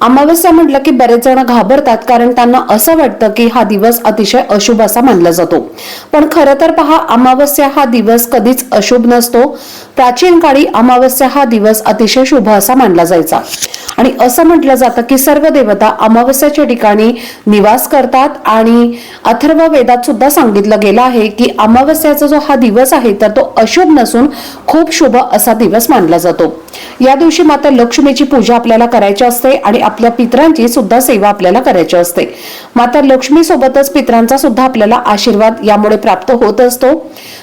अमावस्या म्हटलं की बरेच जण घाबरतात कारण त्यांना असं वाटतं की हा दिवस अतिशय अशुभ असा मानला जातो. पण खरं तर पहा अमावस्या हा दिवस कधीच अशुभ नसतो. प्राचीन काळी अमावस्या हा दिवस अतिशय शुभ असा मानला जायचा. आणि असं म्हटलं जातं की सर्व देवता अमावस्याच्या ठिकाणी निवास करतात आणि अथर्व वेदात सुद्धा सांगितलं गेलं आहे की अमावस्याचा जो हा दिवस आहे तर तो अशुभ नसून खूप शुभ असा दिवस मानला जातो. या दिवशी मात्र लक्ष्मीची पूजा आपल्याला करायची असते आणि आपल्या पितरांची सुद्धा सेवा आपल्याला करायची असते. माता लक्ष्मी सोबतच पितरांचा सुद्धा आपल्याला आशीर्वाद यामुळे प्राप्त होत असतो.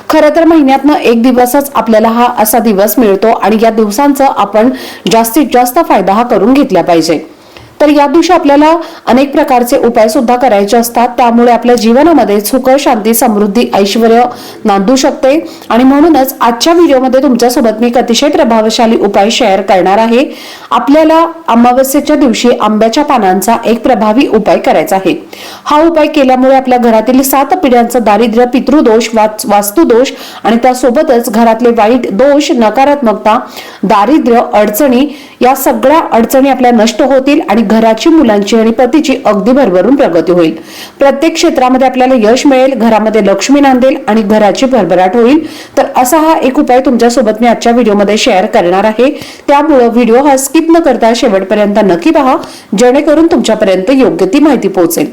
खरं तर महिन्यातनं एक दिवसच आपल्याला हा असा दिवस मिळतो आणि या दिवसांचा आपण जास्तीत जास्त फायदा हा करून घेतला पाहिजे. तर या दिवशी आपल्याला अनेक प्रकारचे उपाय सुद्धा करायचे असतात. त्यामुळे आपल्या जीवनामध्ये सुख शांती समृद्धी ऐश्वर नांदू शकते. आणि म्हणूनच आजच्या व्हिडिओमध्ये तुमच्यासोबत मी एक अतिशय प्रभावशाली उपाय शेअर करणार आहे. आपल्याला अमावस्येच्या दिवशी आंब्याच्या पानांचा एक प्रभावी उपाय करायचा आहे. हा उपाय केल्यामुळे आपल्या घरातील सात पिढ्यांचं दारिद्र्य पितृदोष वास्तुदोष आणि त्यासोबतच घरातले वाईट दोष नकारात्मकता दारिद्र्य अडचणी या सगळ्या अडचणी आपल्या नष्ट होतील आणि घराची मुलांची आणि पतीची अगदी भरभरून प्रगती होईल. प्रत्येक क्षेत्रामध्ये आपल्याला यश मिळेल घरामध्ये लक्ष्मी नांदेल आणि घराची भरभराट होईल. तर असा हा एक उपाय तुमच्यासोबत मी आजच्या व्हिडिओमध्ये शेअर करणार आहे. त्यामुळं व्हिडिओ हा स्किप न करता शेवटपर्यंत नक्की पहा जेणेकरून तुमच्यापर्यंत योग्य ती माहिती पोहोचेल.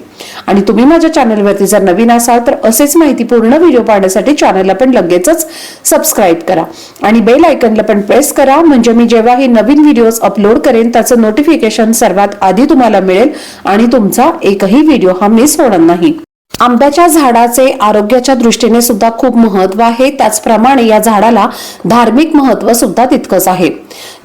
आणि तुम्ही माझ्या चॅनलवरती जर नवीन असाल तर असेच माहिती पूर्ण व्हिडिओ पाहण्यासाठी चॅनलला पण लगेचच सबस्क्राईब करा. आणि बेल आयकनला पण प्रेस करा म्हणजे मी जेव्हा हे नवीन व्हिडिओज अपलोड करेन त्याचं नोटिफिकेशन सर्वात आधी तुम्हाला मिळेल आणि तुमचा एकही व्हिडिओ हा मिस होणार नाही. आंब्याच्या झाडाचे आरोग्याच्या दृष्टीने सुद्धा खूप महत्त्व आहे. त्याचप्रमाणे या झाडाला धार्मिक महत्त्व सुद्धा तितकंच आहे.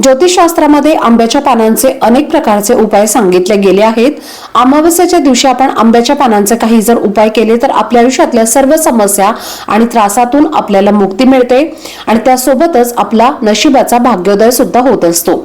ज्योतिषशास्त्रामध्ये आंब्याच्या पानांचे अनेक प्रकारचे उपाय सांगितले गेले आहेत. अमावस्याच्या दिवशी आपण आंब्याच्या पानांचे काही जर उपाय केले तर आपल्या आयुष्यातल्या सर्व समस्या आणि त्रासातून आपल्याला मुक्ती मिळते आणि त्यासोबतच आपला नशिबाचा भाग्योदय सुद्धा होत असतो.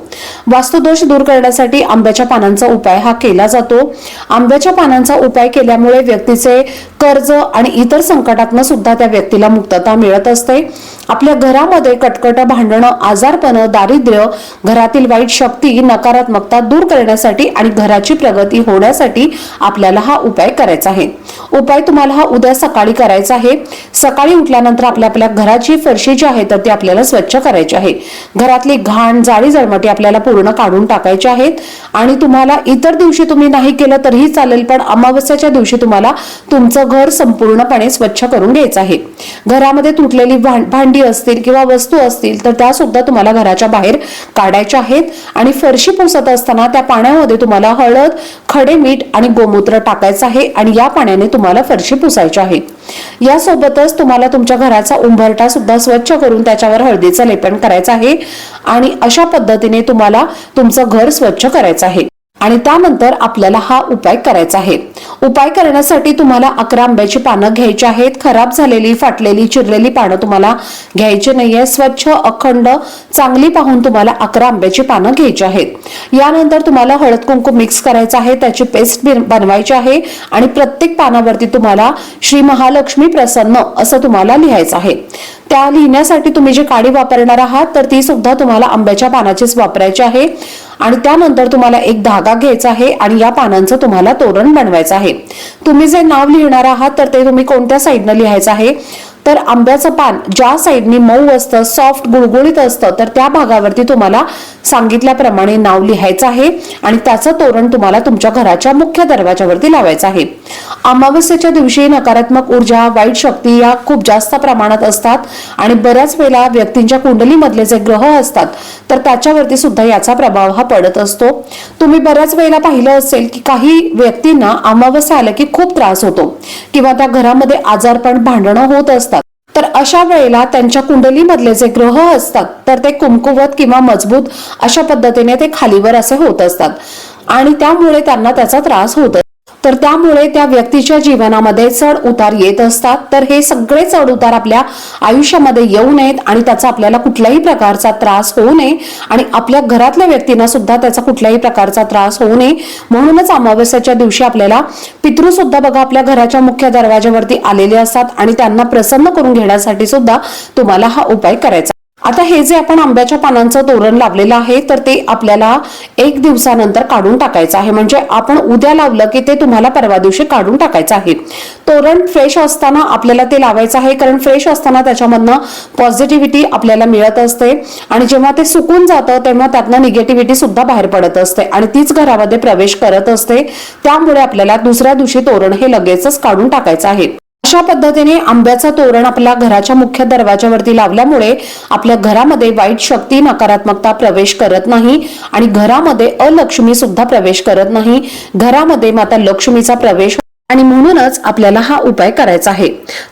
वास्तुदोष दूर करण्यासाठी आंब्याच्या पानांचा उपाय हा केला जातो. आंब्याच्या पानांचा उपाय केल्यामुळे व्यक्तीचे कर्ज आणि इतर संकटातनं सुद्धा त्या व्यक्तीला मुक्तता मिळत असते. आपल्या घरामध्ये कटकट भांडणं आजारपण दारिद्र्य घरातील वाईट शक्ती नकारात्मकता दूर करण्यासाठी आणि घराची प्रगती होण्यासाठी आपल्याला हा उपाय करायचा आहे. उपाय तुम्हाला हा उद्या सकाळी करायचा आहे. सकाळी उठल्यानंतर आपल्या आपल्या घराची फरशी जी आहे तर ती आपल्याला स्वच्छ करायची आहे. घरातली घाण जाळी जळमटी आपल्याला पूर्ण काढून टाकायची आहेत. आणि तुम्हाला इतर दिवशी तुम्ही नाही केलं तरीही चालेल पण अमावस्याच्या दिवशी तुम्हाला तुमचं घर संपूर्णपणे स्वच्छ करून घ्यायचं आहे. घरामध्ये तुटलेली भां- भांडी असतील किंवा वस्तू असतील तर त्या सुद्धा तुम्हाला घराच्या बाहेर काढायच्या आहेत आणि फरशी पुसत असताना त्या पाण्यामध्ये तुम्हाला हळद खडे मीठ आणि गोमूत्र टाकायचं आहे आणि या पाण्याने तुम्हाला फरशी पुसायची आहे. यासोबतच तुम्हाला तुमच्या घराचा उंबरटा सुद्धा स्वच्छ करून त्याच्यावर हळदीचं लेपन करायचं आहे आणि अशा पद्धतीने तुम्हाला तुमचं घर स्वच्छ करायचं आहे. आणि त्यानंतर आपल्याला हा उपाय करायचा आहे. उपाय करण्यासाठी तुम्हाला अकरा आंब्याची पानं घ्यायची आहेत. खराब झालेली फाटलेली चिरलेली पानं तुम्हाला घ्यायची नाहीये. स्वच्छ अखंड चांगली पाहून तुम्हाला अकरा आंब्याची पानं घ्यायची आहेत. यानंतर तुम्हाला हळद कुंकू मिक्स करायचं आहे. त्याची पेस्ट बनवायची आहे. आणि प्रत्येक पानावरती तुम्हाला श्री महालक्ष्मी प्रसन्न असं तुम्हाला लिहायचं आहे. त्या लिहिण्यासाठी तुम्ही जी काडी वापरणार आहात तर ती सुद्धा तुम्हाला आंब्याच्या पानाचीच वापरायची आहे. आणि त्यानंतर तुम्हाला एक धागा घ्यायचा आहे आणि या पानांचं तुम्हाला तोरण बनवायचं आहे. तुम्ही जे नाव लिहिणार आहात तर ते तुम्ही कोणत्या साईडनं लिहायचं आहे? तर आंब्याचं पान ज्या साईडनी मऊ असतं सॉफ्ट गुळगुळीत असतं तर त्या भागावरती तुम्हाला सांगितल्याप्रमाणे नाव लिहायचं आहे आणि त्याचं तोरण तुम्हाला तुमच्या घराच्या मुख्य दरवाजावरती लावायचं आहे. अमावस्येच्या दिवशी नकारात्मक ऊर्जा वाईट शक्ती या खूप जास्त प्रमाणात असतात आणि बऱ्याच वेळेला व्यक्तींच्या कुंडलीमधले जे ग्रह असतात तर त्याच्यावरती सुद्धा याचा प्रभाव हा पडत असतो. तुम्ही बऱ्याच वेळेला पाहिलं असेल की काही व्यक्तींना अमावस्या आलं की खूप त्रास होतो किंवा त्या घरामध्ये आजारपण भांडणं होत असतात. तर अशा वेळेला त्यांच्या कुंडलीमधले जे ग्रह असतात तर ते कुमकुवत किंवा मजबूत अशा पद्धतीने ते खालीवर असे होत असतात. आणि त्यामुळे त्यांना त्याचा त्रास होत तर त्यामुळे त्या व्यक्तीच्या जीवनामध्ये चढ उतार येत असतात. तर हे सगळे चढ उतार आपल्या आयुष्यामध्ये येऊ नयेत आणि त्याचा आपल्याला कुठल्याही प्रकारचा त्रास होऊ नये आणि आपल्या घरातल्या व्यक्तींना सुद्धा त्याचा कुठल्याही प्रकारचा त्रास होऊ नये. म्हणूनच अमावस्याच्या दिवशी आपल्याला पितृ सुद्धा बघा आपल्या घराच्या मुख्य दरवाजावरती आलेले असतात आणि त्यांना प्रसन्न करून घेण्यासाठी सुद्धा तुम्हाला हा उपाय करायचा आता हे जे आपण आंब्याच्या पानांचं तोरण लावलेलं आहे तर ते आपल्याला एक दिवसानंतर काढून टाकायचं आहे. म्हणजे आपण उद्या लावलं की ते तुम्हाला परवा दिवशी काढून टाकायचं आहे. तोरण फ्रेश असताना आपल्याला ते लावायचं आहे कारण फ्रेश असताना त्याच्यामधनं पॉझिटिव्हिटी आपल्याला मिळत असते. आणि जेव्हा ते सुकून जातं तेव्हा त्यातनं निगेटिव्हिटी सुद्धा बाहेर पडत असते. आणि तीच घरामध्ये प्रवेश करत असते. त्यामुळे आपल्याला दुसऱ्या दिवशी तोरण हे लगेचच काढून टाकायचं आहे. अशा पद्धतीने आंब्याचं तोरण आपल्या घराच्या मुख्य दरवाजावरती लावल्यामुळे आपल्या घरामध्ये वाईट शक्ती नकारात्मकता प्रवेश करत नाही आणि घरामध्ये अलक्ष्मी सुद्धा प्रवेश करत नाही. घरामध्ये माता लक्ष्मीचा प्रवेश आणि म्हणूनच आपल्याला हा उपाय करायचा आहे.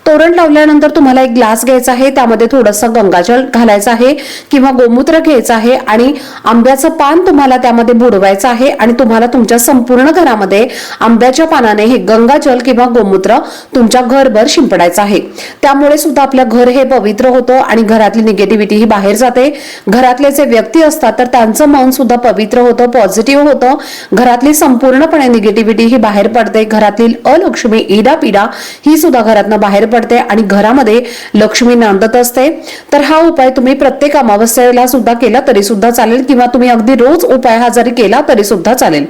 तोरण लावल्यानंतर तुम्हाला एक ग्लास घ्यायचा आहे त्यामध्ये थोडंसं गंगाजल घालायचं आहे किंवा गोमूत्र घ्यायचं आहे आणि आंब्याचं पान तुम्हाला त्यामध्ये बुडवायचं आहे आणि तुम्हाला तुमच्या संपूर्ण घरामध्ये आंब्याच्या पानाने हे गंगाजल किंवा गोमूत्र तुमच्या घरभर शिंपडायचं आहे. त्यामुळे सुद्धा आपलं घर हे पवित्र होतं आणि घरातली निगेटिव्हिटी ही बाहेर जाते. घरातले जे व्यक्ती असतात तर त्यांचं मन सुद्धा पवित्र होतं पॉझिटिव्ह होतं. घरातली संपूर्णपणे निगेटिव्हिटी ही बाहेर पडते. घरातील अलक्ष्मी इडा पिडा ही सुद्धा घरातनं बाहेर पडते आणि घरामध्ये लक्ष्मी नांदत असते. तर हा उपाय तुम्ही प्रत्येक अमावस्येला सुद्धा केला तरी सुद्धा चालेल किंवा तुम्ही अगदी रोज उपाय हा जरी केला तरी सुद्धा चालेल.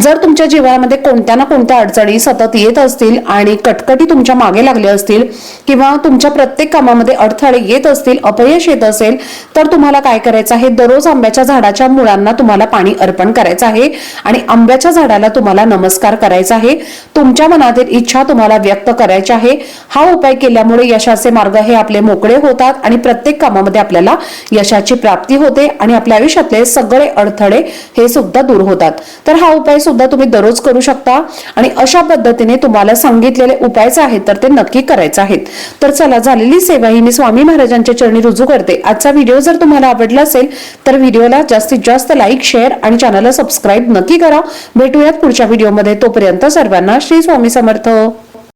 जर तुमच्या जीवनामध्ये कोणत्या ना कोणत्या अडचणी सतत येत असतील आणि कटकटी तुमच्या मागे लागले असतील किंवा तुमच्या प्रत्येक कामामध्ये अडथळे येत असतील अपयश येत असेल तर तुम्हाला काय करायचं आहे? दररोज आंब्याच्या झाडाच्या मुळांना तुम्हाला पाणी अर्पण करायचं आहे आणि आंब्याच्या झाडाला तुम्हाला नमस्कार करायचा आहे. तुमच्या मनातील इच्छा तुम्हाला व्यक्त करायची आहे. हा उपाय केल्यामुळे यशाचे मार्ग हे आपले मोकळे होतात आणि प्रत्येक कामामध्ये आपल्याला यशाची प्राप्ती होते आणि आपल्या आयुष्यातले सगळे अडथळे हे सुद्धा दूर होतात. तर हा उपाय सुद्धा तुम्ही दररोज करू शकता आणि अशा पद्धतीने तुम्हाला सांगितलेले उपायच आहेत तर ते नक्की करायचे आहेत. तर चला झालेली सेवा ही मी स्वामी महाराजांच्या चरणी रुजू करते. आजचा व्हिडिओ जर तुम्हाला आवडला असेल तर व्हिडिओला जास्तीत जास्त लाईक शेअर आणि चॅनलला सबस्क्राईब नक्की करा. भेटूयात पुढच्या व्हिडिओमध्ये. तोपर्यंत सर्वांना श्री स्वामी स्वामी समर्थ